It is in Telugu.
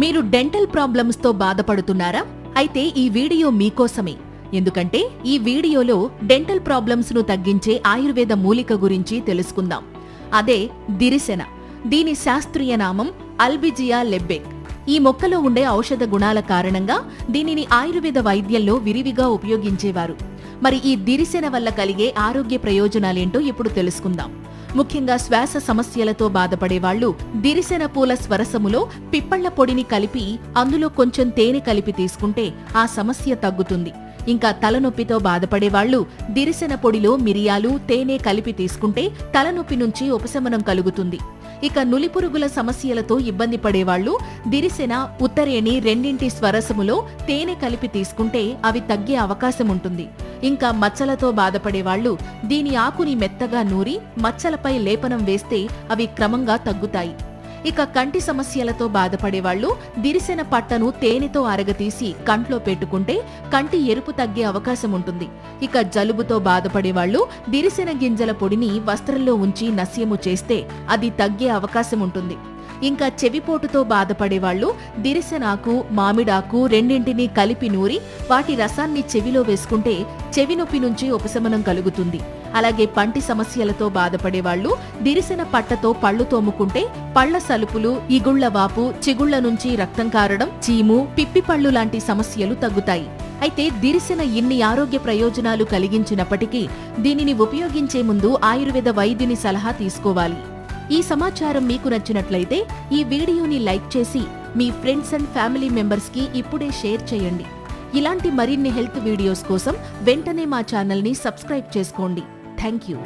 మీరు డెంటల్ ప్రాబ్లమ్స్తో బాధపడుతున్నారా? అయితే ఈ వీడియో మీకోసమే. ఎందుకంటే ఈ వీడియోలో డెంటల్ ప్రాబ్లమ్స్ను తగ్గించే ఆయుర్వేద మూలిక గురించి తెలుసుకుందాం. అదే దిరిసెన దీని శాస్త్రీయ నామం అల్బిజియా లెబ్బెక్. ఈ మొక్కలో ఉండే ఔషధ గుణాల కారణంగా దీనిని ఆయుర్వేద వైద్యంలో విరివిగా ఉపయోగించేవారు. మరి ఈ దిరిసెన వల్ల కలిగే ఆరోగ్య ప్రయోజనాలేంటో ఇప్పుడు తెలుసుకుందాం. ముఖ్యంగా శ్వాస సమస్యలతో బాధపడే వాళ్ళు దిరిసెన పూల స్వరసములో పిప్పళ్ళ పొడిని కలిపి అందులో కొంచెం తేనె కలిపి తీసుకుంటే ఆ సమస్య తగ్గుతుంది. ఇంకా తలనొప్పితో బాధపడేవాళ్ళు దిరిసెన పొడిలో మిరియాలు తేనె కలిపి తీసుకుంటే తలనొప్పి నుంచి ఉపశమనం కలుగుతుంది. ఇక నులిపురుగుల సమస్యలతో ఇబ్బంది పడేవాళ్ళు దిరిసెన ఉత్తరేణి రెండింటి స్వరసములో తేనె కలిపి తీసుకుంటే అవి తగ్గే అవకాశం ఉంటుంది ఇంకా మచ్చలతో బాధపడేవాళ్ళు దీని ఆకుని మెత్తగా నూరి మచ్చలపై లేపనం వేస్తే అవి క్రమంగా తగ్గుతాయి. ఇక కంటి సమస్యలతో బాధపడేవాళ్ళు దిరిసిన పట్టను తేనెతో అరగతీసి కంట్లో పెట్టుకుంటే కంటి ఎరుపు తగ్గే అవకాశం ఉంటుంది. ఇక జలుబుతో బాధపడేవాళ్ళు దిరిసెన గింజల పొడిని వస్త్రంలో ఉంచి నస్యము చేస్తే అది తగ్గే అవకాశం ఉంటుంది. ఇంకా చెవిపోటుతో బాధపడేవాళ్ళు దిరిసెనాకు మామిడాకు రెండింటినీ కలిపి నూరి వాటి రసాన్ని చెవిలో వేసుకుంటే చెవి నొప్పి నుంచి ఉపశమనం కలుగుతుంది. అలాగే పంటి సమస్యలతో బాధపడేవాళ్ళు దిరిసిన పట్టతో పళ్ళు తోముకుంటే పళ్ళ సలుపులు ఇగుళ్ళ వాపు చిగుళ్ళ నుంచి రక్తం కారడం చీము పిప్పి పళ్ళు లాంటి సమస్యలు తగ్గుతాయి. అయితే దిరిసిన ఇన్ని ఆరోగ్య ప్రయోజనాలు కలిగించినప్పటికీ దీనిని ఉపయోగించే ముందు ఆయుర్వేద వైద్యుని సలహా తీసుకోవాలి. ఈ సమాచారం మీకు నచ్చినట్లయితే ఈ వీడియోని లైక్ చేసి మీ ఫ్రెండ్స్ అండ్ ఫ్యామిలీ మెంబర్స్కి ఇప్పుడే షేర్ చేయండి. ఇలాంటి మరిన్ని హెల్త్ వీడియోస్ కోసం వెంటనే మా ఛానల్ని సబ్స్క్రైబ్ చేసుకోండి. Thank you